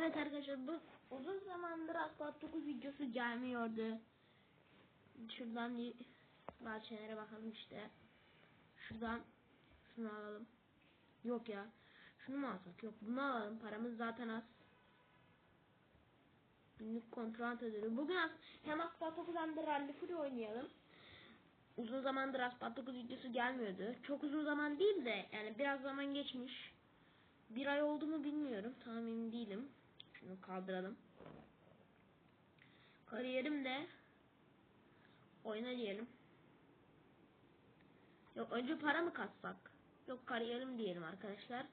Evet arkadaşlar bu uzun zamandır Asphalt 9 videosu gelmiyordu. Şuradan bir bazı şeylere bakalım işte. Şuradan şunu alalım. Yok ya. Şunu mu alsak? Yok bunu alalım. Paramız zaten az. Günlük kontrat ödülü. Bugün as hem Asphalt 9 hem de Rally Fury oynayalım. Uzun zamandır Asphalt 9 videosu gelmiyordu. Çok uzun zaman değil de yani biraz zaman geçmiş. Bir ay oldu mu bilmiyorum. Tam emin değilim. Şunu kaldıralım. Kariyerim de oyna diyelim. Yok önce para mı katsak? Yok kariyerim diyelim arkadaşlar.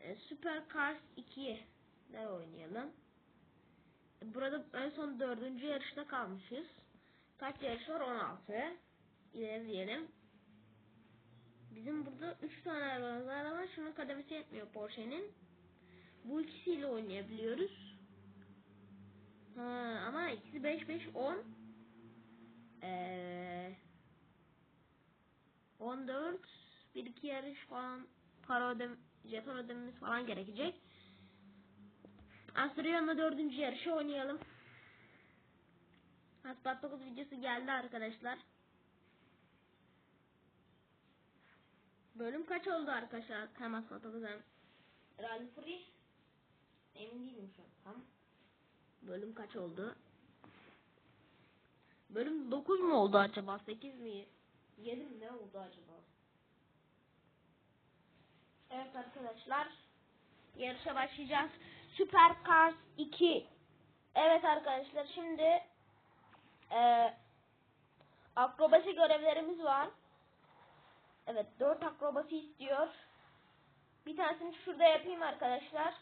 Ee, Super Cars 2'ye de oynayalım. Burada en son dördüncü yarışta kalmışız. Kaç yarış var? 16. İleri diyelim. Bizim burada 3 tane arabamız var ama şunun kademesi yetmiyor Porsche'nin. Bu ikisiyle oynayabiliyoruz. Ha, ama ikisi 5 5 10 ee, 14 bir iki yarış falan para ödem jeton ödememiz falan gerekecek. Astriyon'la dördüncü yarışı oynayalım. Hasbat 9 videosu geldi arkadaşlar. Bölüm kaç oldu arkadaşlar? Hem Hasbat 9 hem Rally Free. Emin değilim şu an tam. Bölüm kaç oldu? Bölüm 9 mu oldu acaba? 8 mi? 7 mi ne oldu acaba? Evet arkadaşlar. Yarışa başlayacağız. Super Cars 2. Evet arkadaşlar şimdi e, akrobasi görevlerimiz var. Evet 4 akrobasi istiyor. Bir tanesini şurada yapayım arkadaşlar.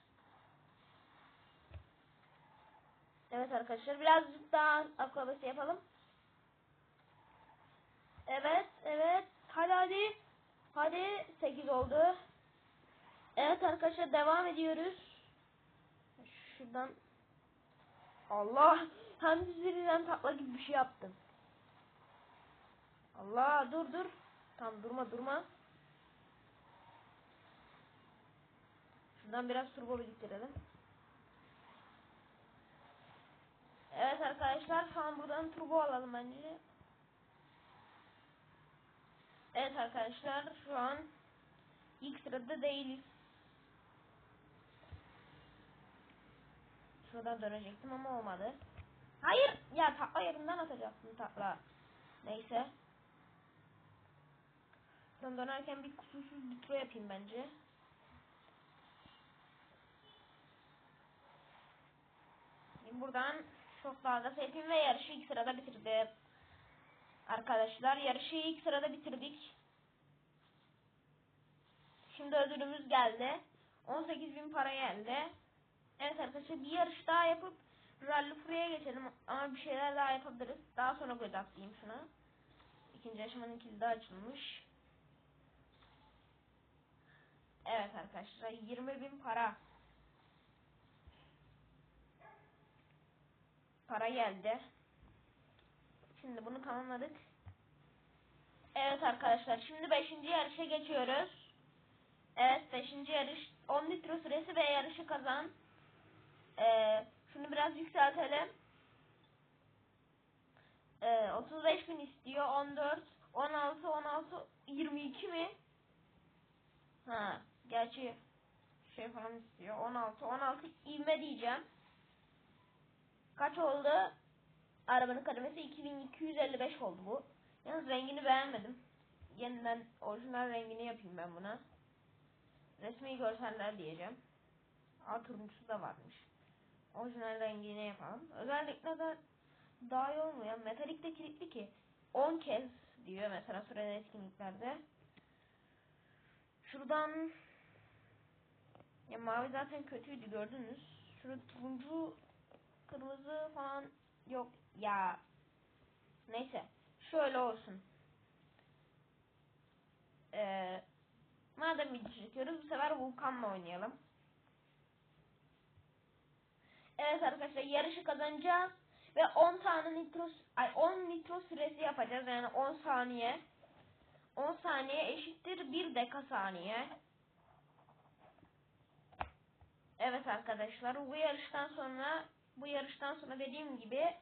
Evet arkadaşlar birazcık daha akrobasi yapalım. Evet evet hadi hadi. Hadi 8 oldu. Evet arkadaşlar devam ediyoruz. Şuradan Allah hem birden takla gibi bir şey yaptım. Allah dur dur. Tam durma durma. Şuradan biraz turbo biriktirelim. Evet arkadaşlar şu an buradan turbo alalım bence. Evet arkadaşlar şu an ilk sırada değiliz. Şuradan dönecektim ama olmadı. Hayır ya takla yerinden atacaktım takla. Neyse. Şuradan dönerken bir kusursuz nitro yapayım bence. Şimdi buradan çok daha da yapayım ve yarışı ilk sırada bitirdim. Arkadaşlar yarışı ilk sırada bitirdik. Şimdi ödülümüz geldi. 18.000 para geldi. Evet arkadaşlar bir yarış daha yapıp Rally Fury'e geçelim ama bir şeyler daha yapabiliriz. Daha sonra göz atlayayım şuna. İkinci aşamanın kilidi açılmış. Evet arkadaşlar 20.000 para. Para geldi. Şimdi bunu tamamladık. Evet arkadaşlar şimdi 5. yarışa geçiyoruz. Evet 5. yarış 10 litre süresi ve yarışı kazan. Ee, şunu biraz yükseltelim. Ee, 35 bin istiyor. 14, 16, 16, 22 mi? Ha, gerçi şey falan istiyor. 16, 16 ivme diyeceğim. Kaç oldu? Arabanın kademesi 2255 oldu bu. Yalnız rengini beğenmedim. Yeniden orijinal rengini yapayım ben buna. Resmi görseller diyeceğim. Aa turuncusu da varmış. Orijinal rengini yapalım. Özellikle de daha iyi olmuyor. Metalik de kilitli ki. 10 kez diyor mesela süreli etkinliklerde. Şuradan ya mavi zaten kötüydü gördünüz. Şurada turuncu kırmızı falan yok ya. Neyse. Şöyle olsun. Ee, madem video çekiyoruz bu sefer Vulkan'la oynayalım. Evet arkadaşlar yarışı kazanacağız. Ve 10 tane nitro, ay 10 nitro süresi yapacağız. Yani 10 saniye. 10 saniye eşittir 1 deka saniye. Evet arkadaşlar bu yarıştan sonra bu yarıştan sonra dediğim gibi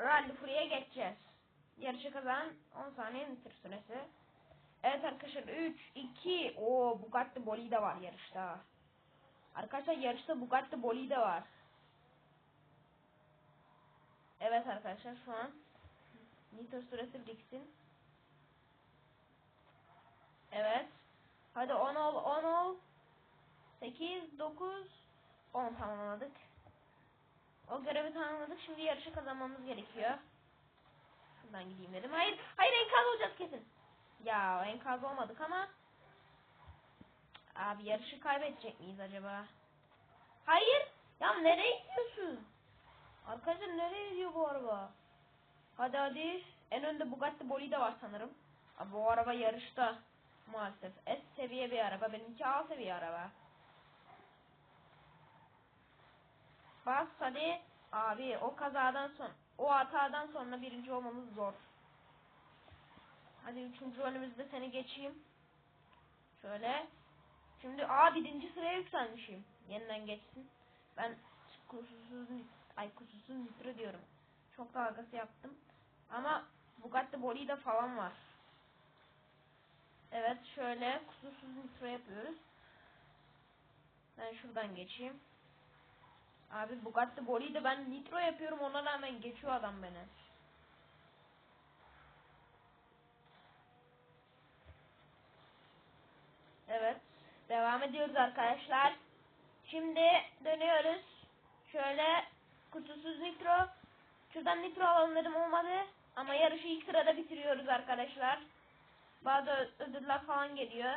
Rally Free'ye geçeceğiz. Yarışı kazanan 10 saniye bitir süresi. Evet arkadaşlar 3, 2, o Bugatti Bolide var yarışta. Arkadaşlar yarışta Bugatti Bolide var. Evet arkadaşlar şu an Nitro süresi biriksin. Evet. Hadi 10 ol 10 ol. 8, 9, 10 tamamladık. O görevi tamamladık. Şimdi yarışı kazanmamız gerekiyor. Şuradan gideyim dedim. Hayır, hayır enkaz olacağız kesin. Ya enkaz olmadık ama. Abi yarışı kaybedecek miyiz acaba? Hayır. Ya nereye gidiyorsun? Arkadaşlar nereye gidiyor bu araba? Hadi hadi. En önde Bugatti Bolide var sanırım. Abi bu araba yarışta. Maalesef. S seviye bir araba. Benimki A seviye araba. Bas hadi. Abi o kazadan son o hatadan sonra birinci olmamız zor. Hadi üçüncü önümüzde seni geçeyim. Şöyle. Şimdi a birinci sıraya yükselmişim. Yeniden geçsin. Ben kusursuz ay kusursuz nitro diyorum. Çok dalgası yaptım. Ama Bugatti Bolide falan var. Evet şöyle kusursuz nitro yapıyoruz. Ben şuradan geçeyim. Abi Bugatti Bolide ben nitro yapıyorum ona rağmen geçiyor adam beni. Evet. Devam ediyoruz arkadaşlar. Şimdi dönüyoruz. Şöyle kutusuz nitro. Şuradan nitro alanlarım olmadı. Ama yarışı ilk sırada bitiriyoruz arkadaşlar. Bazı ödüller falan geliyor.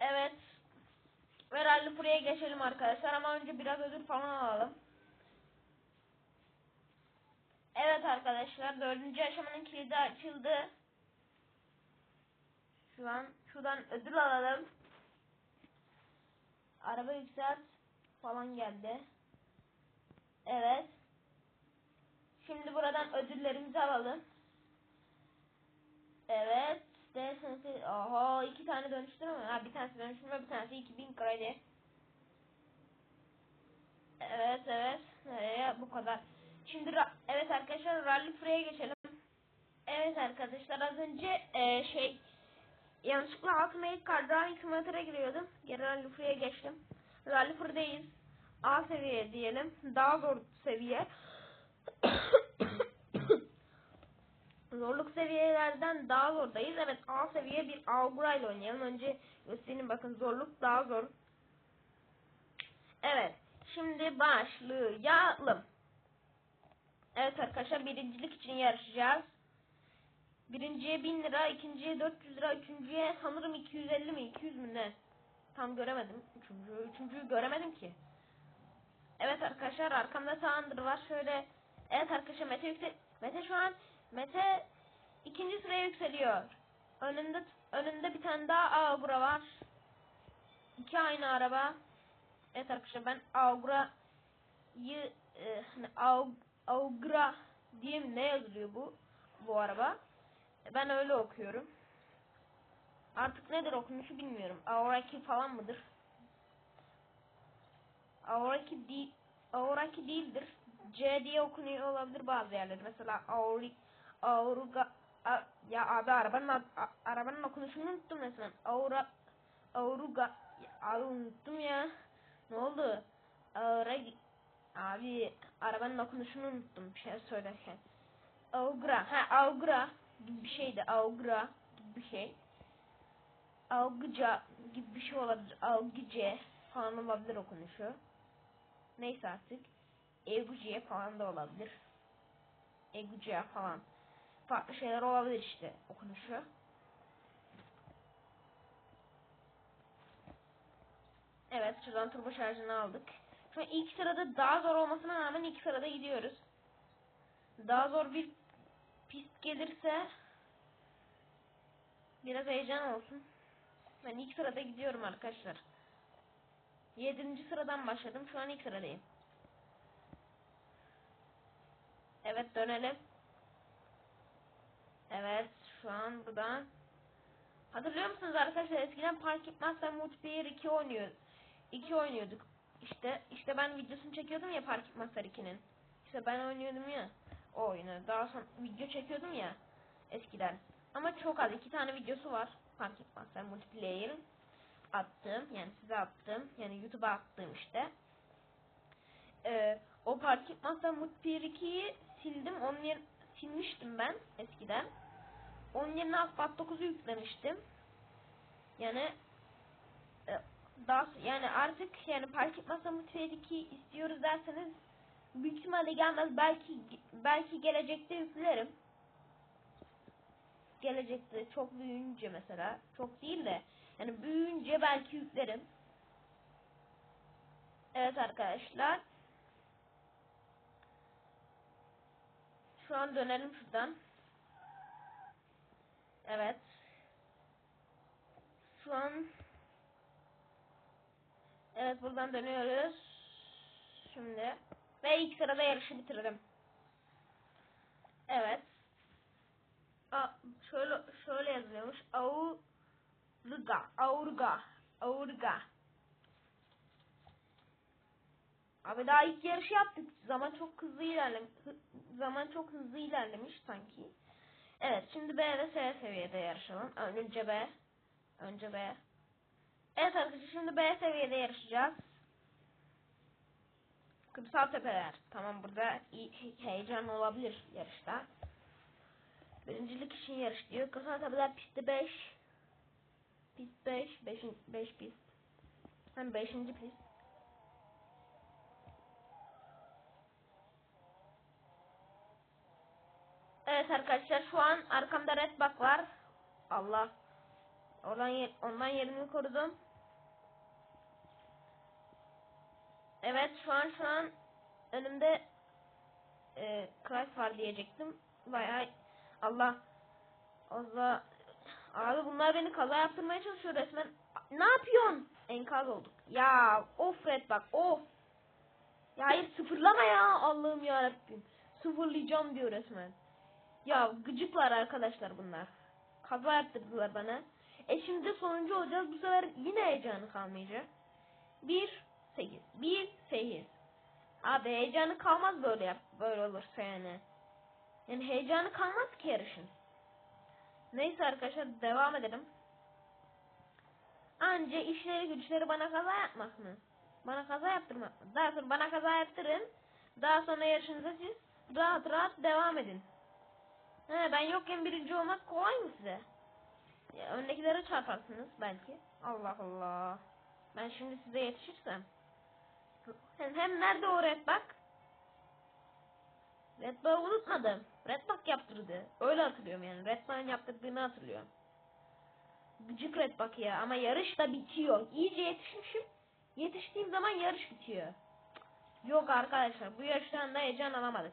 Evet. Ve buraya geçelim arkadaşlar ama önce biraz ödül falan alalım. Evet arkadaşlar dördüncü aşamanın kilidi açıldı. Şu an şuradan ödül alalım. Araba yükselt falan geldi. Evet. Şimdi buradan ödüllerimizi alalım. Evet. Desensi. Oho iki tane dönüştürme. Ha bir tanesi dönüştürme bir tanesi 2000 kredi. Evet evet. Nereye bu kadar. Şimdi evet arkadaşlar Rally Free'ye geçelim. Evet arkadaşlar az önce e, şey yanlışlıkla Ultimate Car Driving Simulator'a giriyordum. Geri Rally Free'ye geçtim. Rally Free'deyiz. A seviye diyelim. Daha zor seviye. Zorluk seviyelerden daha zordayız. Evet A seviye bir Augura ile oynayalım. Önce göstereyim bakın zorluk daha zor. Evet. Şimdi başlayalım. Evet arkadaşlar birincilik için yarışacağız. Birinciye 1000 lira, ikinciye 400 lira, üçüncüye sanırım 250 mi 200 mü ne? Tam göremedim. Üçüncü, üçüncüyü göremedim ki. Evet arkadaşlar arkamda Saandır var. Şöyle evet arkadaşlar Mete yüksek. Mete şu an Mete ikinci sıraya yükseliyor. Önünde önünde bir tane daha Augura var. İki aynı araba. Evet arkadaşlar ben Augura'yı e, hani Augura diye ne yazılıyor bu bu araba? Ben öyle okuyorum. Artık nedir okunuşu bilmiyorum. Auraki falan mıdır? Auraki değil, Auraki değildir. C diye okunuyor olabilir bazı yerler. Mesela Aurik, Auruga, a, ya abi arabanın a, arabanın okunuşunu unuttum mesela. Aura, Auruga, abi unuttum ya. Ne oldu? Auragi, abi arabanın okunuşunu unuttum bir şey söylerken. Augra, ha Augra gibi bir şeydi. Augra gibi bir şey. Algıca gibi bir şey olabilir. Algıce falan olabilir okunuşu. Neyse artık. Eguciye falan da olabilir. Egucia falan. Farklı şeyler olabilir işte okunuşu. Evet şuradan turbo şarjını aldık. Şu an ilk sırada daha zor olmasına rağmen ilk sırada gidiyoruz. Daha zor bir pist gelirse biraz heyecan olsun. Ben ilk sırada gidiyorum arkadaşlar. Yedinci sıradan başladım. Şu an ilk sıradayım. Evet dönelim. Evet şu an buradan. Hatırlıyor musunuz arkadaşlar eskiden Park Master Multiplayer 2 oynuyor. 2 oynuyorduk. işte işte ben videosunu çekiyordum ya Park Master 2'nin. İşte ben oynuyordum ya o oyunu. Daha sonra video çekiyordum ya eskiden. Ama çok az. iki tane videosu var. Park Master Multiplayer attım. Yani size attım. Yani YouTube'a attım işte. Ee, o Park Master Multiplayer 2'yi sildim. Onun yer silmiştim ben eskiden. Onun yerine Asphalt 9'u yüklemiştim. Yani e, daha yani artık yani Park Etmez'e Multiplayer 2 istiyoruz derseniz büyük ihtimalle gelmez. Belki belki gelecekte yüklerim. Gelecekte çok büyüyünce mesela. Çok değil de yani büyüyünce belki yüklerim. Evet arkadaşlar. Şu an dönelim şuradan. Evet. Şu an Evet buradan dönüyoruz. Şimdi ve ilk sırada yarışı bitirdim. Evet. A, şöyle şöyle yazılıyormuş. Aurga, Aurga, Aurga. Abi daha ilk yarışı yaptık. Zaman çok hızlı ilerlemiş. Zaman çok hızlı ilerlemiş sanki. Evet şimdi B ve S seviyede yarışalım. Önce B. Önce B. Evet arkadaşlar şimdi B seviyede yarışacağız. Kırsal tepeler. Tamam burada heyecan olabilir yarışta. Birincilik için yarış diyor. Kırsal tepeler pistte 5. Pist 5. 5. 5 pist. Hem 5. pist. Evet arkadaşlar şu an arkamda red bak var. Allah. Oradan yer, ondan yerimi korudum. Evet şu an şu an önümde e, Christ var diyecektim. Bayağı Allah Allah abi bunlar beni kaza yaptırmaya çalışıyor resmen. Ne yapıyorsun? Enkaz olduk. Ya of red bak of. Ya hayır sıfırlama ya Allah'ım ya Rabbim. Sıfırlayacağım diyor resmen. Ya gıcıklar arkadaşlar bunlar. Kaza yaptırdılar bana. E şimdi sonuncu olacağız. Bu sefer yine heyecanı kalmayacak. 1 8 1 8 Abi heyecanı kalmaz böyle yap böyle olursa yani. Yani heyecanı kalmaz ki yarışın. Neyse arkadaşlar devam edelim. Anca işleri güçleri bana kaza yapmak mı? Bana kaza yaptırmak mı? Daha sonra bana kaza yaptırın. Daha sonra yarışınıza siz rahat rahat devam edin. He, ben yokken birinci olmak kolay mı size? Ya, öndekilere çarparsınız belki. Allah Allah. Ben şimdi size yetişirsem. Hem, hem nerede o red bak? Red unutmadım. Red yaptırdı. Öyle hatırlıyorum yani. Red Bull'un yaptırdığını hatırlıyorum. Gıcık Red ya. Ama yarış da bitiyor. İyice yetişmişim. Yetiştiğim zaman yarış bitiyor. Yok arkadaşlar. Bu yarıştan da heyecan alamadık.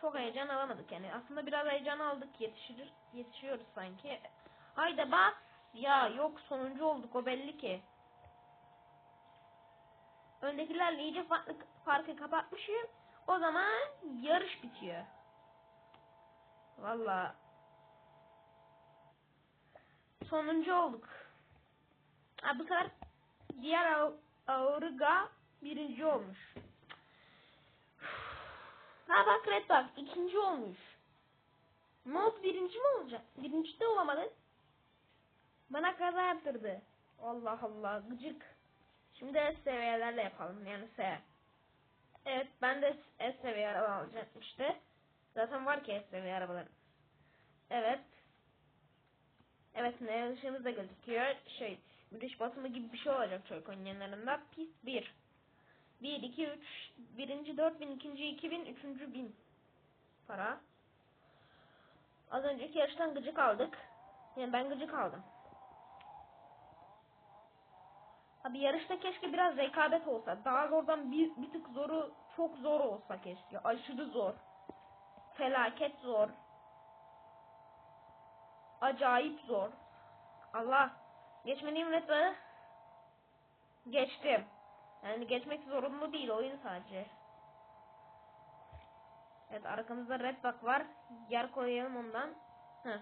Çok heyecan alamadık yani. Aslında biraz heyecan aldık. Yetişir, yetişiyoruz sanki. Haydi bas. Ya yok sonuncu olduk o belli ki. Öndekilerle iyice farklı farkı kapatmışım. O zaman yarış bitiyor. Valla. Sonuncu olduk. Ha, bu sefer diğer Auriga birinci olmuş. Ha bak Red bak ikinci olmuş. Oldu birinci mi olacak? Birinci de olamadı. Bana kaza yaptırdı. Allah Allah gıcık. Şimdi S seviyelerle yapalım yani S. Evet ben de S seviye araba alacağım işte. Zaten var ki S seviye arabalar. Evet. Evet ne yazışımız da gözüküyor. Şey güneş basımı gibi bir şey olacak Joy-Con yanlarında. Pist 1. 1, 2, 3. Birinci 4000, ikinci 2000, üçüncü 1000 para. Az önceki yarıştan gıcık aldık. Yani ben gıcık aldım. Abi yarışta keşke biraz rekabet olsa. Daha zordan bir, bir tık zoru çok zor olsa keşke. Aşırı zor. Felaket zor. Acayip zor. Allah. Geçmeliyim Redball'ı. Geçtim. Yani geçmek zorunlu değil oyun sadece. Evet arkamızda Redback var. Yer koyalım ondan. Heh.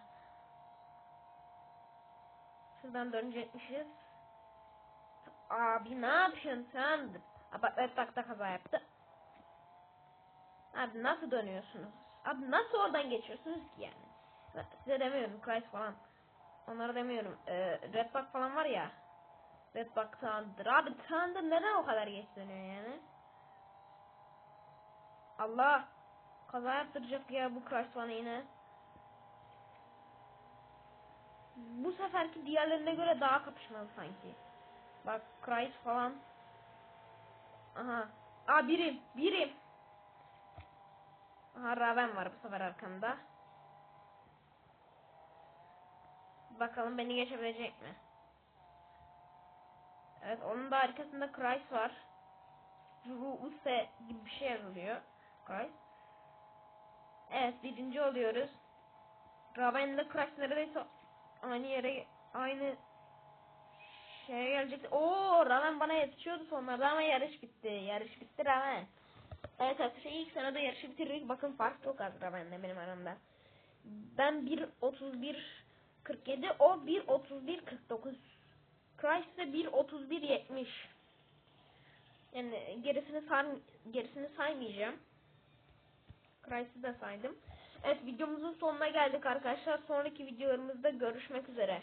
Şuradan dönecekmişiz. Abi ne yapıyorsun sen? Abi evet takta kaza yaptı. Abi nasıl dönüyorsunuz? Abi nasıl oradan geçiyorsunuz ki yani? Size demiyorum Christ falan. Onlara demiyorum. Ee, Redbug falan var ya. Redbug Thunder. Abi Thunder neden o kadar geç dönüyor yani? Allah. Kaza yaptıracak ya bu Christ bana yine. Bu seferki diğerlerine göre daha kapışmalı sanki. Bak Christ falan. Aha. Aa birim. Birim. Aha Raven var bu sefer arkamda. Bakalım beni geçebilecek mi? Evet onun da arkasında Christ var. Ruuse gibi bir şey yazılıyor. Christ. Evet birinci oluyoruz. Raven ile Christ neredeyse aynı yere aynı şeye gelecek. Oo Raven bana yetişiyordu sonlarda ama yarış bitti. Yarış bitti Raven. Evet arkadaşlar ilk sırada yarışı bitirdik. Bakın fark çok az Raven'le benim aramda. Ben 1.31 47 o 1.31 49. Christ ise 1.31 70. Yani gerisini say gerisini saymayacağım. Christ'ı da saydım. Evet videomuzun sonuna geldik arkadaşlar. Sonraki videolarımızda görüşmek üzere.